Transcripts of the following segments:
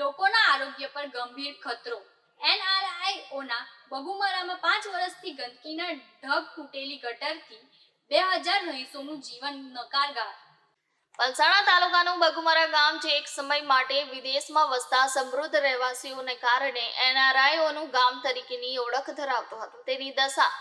લોકોના આરોગ્ય પર ગંભીર ખતરો. એનઆરઆઈઓના બગુમરામાં પાંચ વર્ષથી ગંદકીના ઢગ ફૂટેલી ગટરથી બે હજાર રહીશોનું જીવન નકારગાર. પલસાણા તાલુકાનું બગુમરા ગામ જે એક સમય માટે વિદેશમાં વસતા સમૃદ્ધ રહેવાસીઓને કારણે એનઆરઆઈઓનું ગામ તરીકેની ઓળખ ધરાવતું હતું. તેની દશા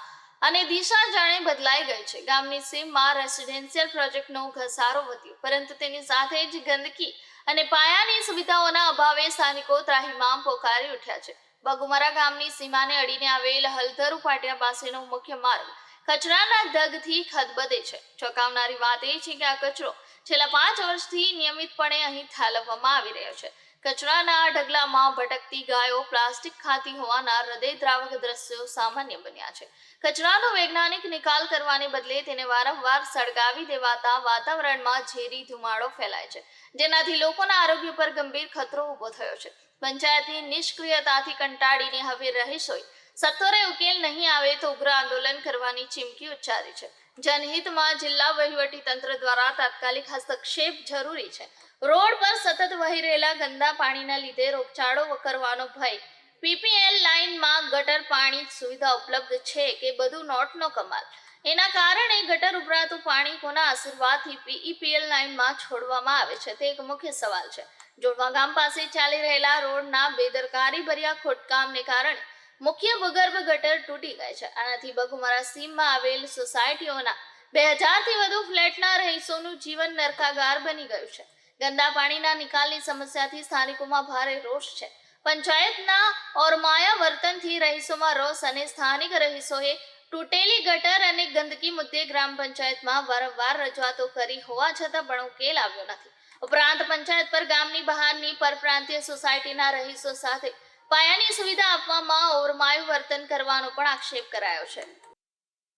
અને દિશા જાણે બદલાઈ ગઈ છે. ગામની સીમમાં રેસિડેન્શિયલ પ્રોજેક્ટનો ઘસારો વધ્યો, પરંતુ તેની સાથે જ ગંદકી અને પાયાની સુવિધાઓના અભાવે સ્થાનિકો ત્રાહિમામ પોકારી ઉઠ્યા છે. બગુમરા ગામની સીમાને અડીને આવેલ હલધરુ પાટિયા પાસેનો મુખ્ય માર્ગ કચરાના ધગથી ખદબદે છે. ચોંકાવનારી વાત એ છે કે આ કચરો છેલ્લા પાંચ વર્ષથી નિયમિતપણે અહીં ઠાલવવામાં આવી રહ્યો છે. કચરાના ઢગલામાં ભટકતી ગાયો પ્લાસ્ટિક ખાતી હોવાના હૃદયદ્રાવક દ્રશ્યો સામાન્ય બન્યા છે. કચરાનો વૈજ્ઞાનિક નિકાલ કરવાને બદલે તેને વારંવાર સળગાવી દેવાતા વાતાવરણમાં ઝેરી ધુમાડો ફેલાય છે, જેનાથી લોકોના આરોગ્ય પર ગંભીર ખતરો ઊભો થયો છે. પંચાયતની નિષ્ક્રિયતાથી કંટાળીને હવે રહીશોએ સત્વરે ઉકેલ નહીં આવે તો ઉગ્ર આંદોલન કરવાની ચીમકી ઉચ્ચારી છે. જનહિતમાં જિલ્લા વહીવટી તંત્ર દ્વારા તાત્કાલિક હસ્તક્ષેપ જરૂરી છે. રોડ પર સતત વહી રહેલા ગંદા પાણીના લીધે રોગચાળો વકરવાનો ભય. પીપીએલ લાઇનમાં ગટર પાણી સુવિધા ઉપલબ્ધ છે કે બધું નોટનો કમાલ. એના કારણે ગટર ઉભરાતું પાણી કોના આશીર્વાદથી પીઈપીએલ લાઇનમાં છોડવામાં આવે છે તે એક મુખ્ય સવાલ છે. જોડવા ગામ પાસે ચાલી રહેલા રોડના બેદરકારી ભર્યા ખોટકામને કારણે મુખ્ય ભૂગર્ભ ગટર તૂટી ગઈ છે. આનાથી બગુમારા સીમમાં આવેલ સોસાયટીઓના બે હજારથી વધુ ફ્લેટના રહીશોનું જીવન નરકાગાર બની ગયું છે. ગંદા પાણીના નિકાલની સમસ્યાથી સ્થાનિકોમાં ભારે રોષ છે. પંચાયતના ઓરમાયા વર્તનથી રહીશોમાં રોષ અને સ્થાનિક રહીશોએ તૂટેલી ગટર અને ગંદકી મુદ્દે ગ્રામ પંચાયતમાં વારંવાર રજૂઆતો કરી હોવા છતાં પણ ઉકેલ આવ્યો નથી. ઉપરાંત પંચાયત પર ગામની બહારની પરપ્રાંતીય સોસાયટીના રહીશો સાથે પાયાની સુવિધા આપવામાં ઓરમાયું વર્તન કરવાનો પણ આક્ષેપ કરાયો છે.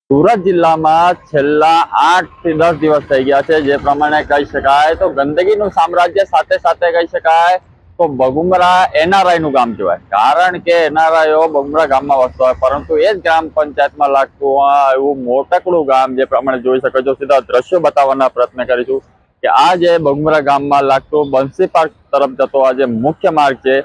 સુરત જિલ્લામાં છેલ્લા આઠથી દસ દિવસ થઈ ગયા છે. જે પ્રમાણે કહી શકાય તો ગંદકીનું સામ્રાજ્ય સાથે સાથે કહી શકાય તો બગુમરા એનઆરઆઈ નું ગામ કહેવાય. કારણ કે એનઆરઆઈઓ બગુમરા ગામમાં વસતો હોય, પરંતુ એ જ ગ્રામ પંચાયતમાં લાગતું એવું મોટકડું ગામ જે પ્રમાણે જોઈ શકો છો. સીધા દ્રશ્યો બતાવવાના પ્રયત્ન કરીશું કે આ જે બગુમરા ગામમાં લાગતું બંસી પાર્ક તરફ જતો આ જે મુખ્ય માર્ગ છે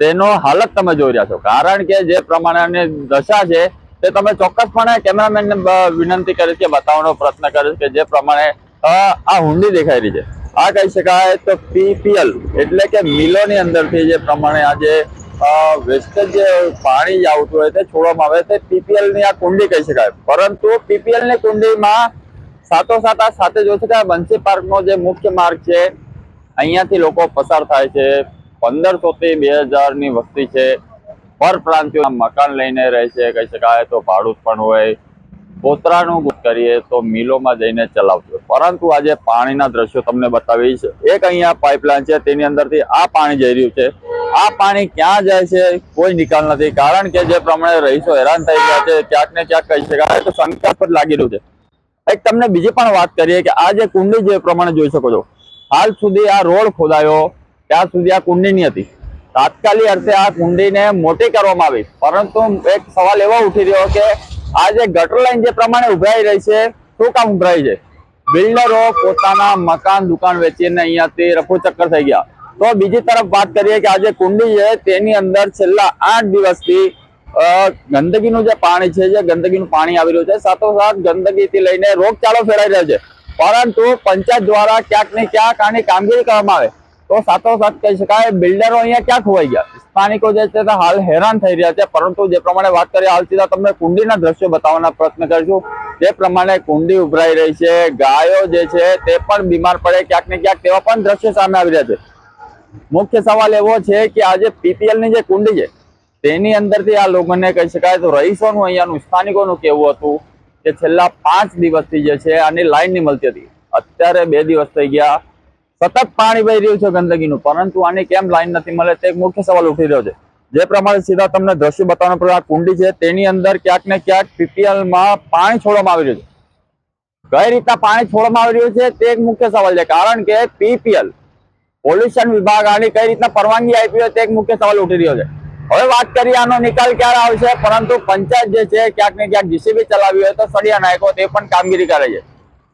તેનો હાલત તમે જોઈ રહ્યા છો. કારણ કે જે પ્રમાણેની દશા છે, તે તમે ચોક્કસપણે કેમેરામેનને વિનંતી કરીશ કે બતાવવાનો પ્રયત્ન કરીશ કે જે પ્રમાણે આ હુંડી દેખાઈ રહી છે. આ કહી શકાય તો પીપીએલ એટલે કે મિલોની અંદરથી જે પ્રમાણે આ જે વેસ્ટેજ જે પાણી આવતું હોય તે છોડવામાં આવે તે પીપીએલની આ કુંડી કહી શકાય. પરંતુ પીપીએલની કુંડીમાં સાથોસાથ આ સાથે જોઈ શકાય બંસી પાર્કનો જે મુખ્ય માર્ગ છે, અહીંયાથી લોકો પસાર થાય છે પંદરસો થી બે હજારની વસ્તી છે. પરપ્રાંતિયો મકાન લઈને રહે છે, કહી શકાય તો ભાડું પણ હોય. પોતરાનું કરીએ તો મિલોમાં જઈને ચલાવતું પરંતુ આજે પાણીના દ્રશ્યો તમને બતાવીશ. એક અહીંયા પાઇપલાઇન છે, તેની અંદરથી આ પાણી જઈ રહ્યું છે. આ પાણી ક્યાં જાય છે, કોઈ નિકાલ નથી. કારણ કે જે પ્રમાણે રહીશો હેરાન થઈ ગયા છે, ક્યાંક ને ક્યાંક કહી શકાય તો શંકાસ્પદ લાગી રહ્યું છે. એક તમને બીજી પણ વાત કરીએ કે આ જે કુંડી જે પ્રમાણે જોઈ શકો છો. હાલ સુધી આ રોડ ખોદાયો. ત્યાં સુધી આ કુંડીની હતી. તાત્કાલિક અર્થે આ કુંડીને મોટી કરવામાં આવી. પરંતુ એક સવાલ એવો ઉઠી રહ્યો કે આ જે ગટર લાઈન જે પ્રમાણે ઉભરાઈ રહી છે, શું કામ ઉભરાઈ છે? બિલ્ડરો પોતાના મકાન, દુકાન વેચીને અહીંયાથી રફુ ચક્કર થઈ ગયા. તો બીજી તરફ વાત કરીએ કે આ જે કુંડી છે, તેની અંદર છેલ્લા આઠ દિવસથી ગંદકીનું જે પાણી છે, જે ગંદકીનું પાણી આવી રહ્યું છે, સાથોસાથ ગંદકીથી લઈને રોગચાળો ફેલાઈ રહ્યો છે. પરંતુ પંચાયત દ્વારા ક્યાંક ને ક્યાંક આની કામગીરી કરવામાં આવે. તો સાત કહી શકાય બિલ્ડરો અહીંયા ક્યાં ખોવાઈ ગયા? સ્થાનિકો જે છે તે હાલ હેરાન થઈ રહ્યા છે, પરંતુ જે પ્રમાણે વાત કરીએ, હાલ સીધા તમને કુંડીના દ્રશ્યો બતાવવાના પ્રયત્ન કરીશું. જે પ્રમાણે કુંડી ઉભરાઈ રહી છે, ગાયો જે છે તે પણ બીમાર પડે, ક્યાંક ને ક્યાંક તેવા પણ દ્રશ્યો સામે આવી રહ્યા છે. મુખ્ય સવાલ એવો છે કે આજે પીપીએલની જે કુંડી છે, તેની અંદરથી આ લોકોને કહી શકાય તો રહીશોનું અહીંયાનું, સ્થાનિકોનું કેવું હતું કે છેલ્લા પાંચ દિવસથી જે છે આની લાઈન નહીં મળતી હતી. અત્યારે બે દિવસ થઈ ગયા સતત પાણી વહી રહ્યું છે ગંદકીનું. પરંતુ આની કેમ લાઈન નથી મળે તે મુખ્ય સવાલ ઉઠી રહ્યો છે. જે પ્રમાણે સીધા તમને દ્રશ્ય બતાવવાનો પ્રયાસ કુંડી છે, તેની અંદર ક્યાંક ને ક્યાંક પીપીએલમાં પાણી છોડવામાં આવી રહ્યું છે. કઈ રીતના પાણી છોડવામાં આવી રહ્યું છે તે એક મુખ્ય સવાલ છે. કારણ કે પીપીએલ, પોલ્યુશન વિભાગ આની કઈ રીતના પરવાનગી આપી હોય તે એક મુખ્ય સવાલ ઉઠી રહ્યો છે. હવે વાત કરીએ આનો નિકાલ ક્યારે આવશે, પરંતુ પંચાયત જે છે ક્યાંક ને ક્યાંક જીસીબી ચલાવી હોય તો સળિયા નાયકો તે પણ કામગીરી કરે છે.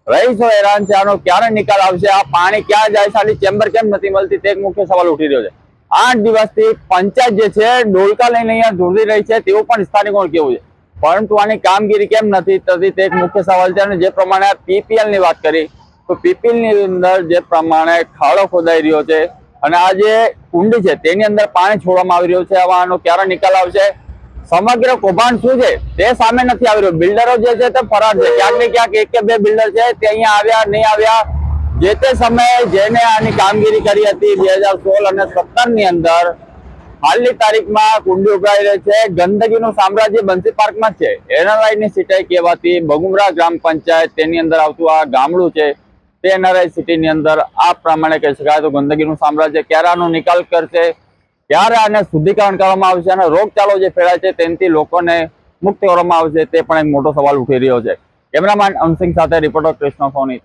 રહીશો હેરાન છે, આનો ક્યારે નિકાલ આવશે? આ પાણી ક્યાં જાય છે? આની ચેમ્બર કેમ નથી મળતી? તે એક મુખ્ય સવાલ ઉઠી રહ્યો છે. આઠ દિવસથી પંચાયત જે છે, ડોલકા લઈને અહીંયા ધોરી રહી છે, તેવું પણ સ્થાનિકો કેવું છે. પરંતુ આની કામગીરી કેમ નથી થતી? તે એક મુખ્ય સવાલ છે અને જે પ્રમાણે પીપીએલની વાત કરી, તો પીપીએલની અંદર જે પ્રમાણે ખાડો ખોદાઈ રહ્યો છે અને આ જે કુંડી છે, તેની અંદર પાણી છોડવામાં આવી રહ્યું છે. આનો ક્યારે નિકાલ આવશે? સમગ્ર કૌભાંડ શું છે? તે સામે નથી આવી રહ્યું. બિલ્ડરો જે છે તે ફરાર છે. ક્યાંક ને ક્યાંક એક કે બે બિલ્ડર છે તે અહીંયા આવ્યા, નહીં આવ્યા. જે તે સમયે જેને આની કામગીરી કરી હતી બે હજાર સોળ અને સત્તરની અંદર, હાલની તારીખમાં કુંડી ઉભરાઈ રહી છે. ગંદકીનું સામ્રાજ્ય બંસી પાર્કમાં છે. એનઆરઆઈ ની સિટાઈ કહેવાતી બગુમરા ગ્રામ પંચાયત તેની અંદર આવતું આ ગામડું છે તે એનઆરઆઈ સિટીની અંદર આ પ્રમાણે કહી શકાય તો ગંદકીનું સામ્રાજ્ય ક્યારે આનો નિકાલ કરશે? ક્યારે આને શુદ્ધિકરણ કરવામાં આવશે અને રોગચાળો જે ફેલાય છે તેનાથી લોકોને મુક્ત કરવામાં આવશે તે પણ એક મોટો સવાલ ઉઠી રહ્યો છે. કેમેરામેન અનસિંગ સાથે રિપોર્ટર કૃષ્ણ સોની.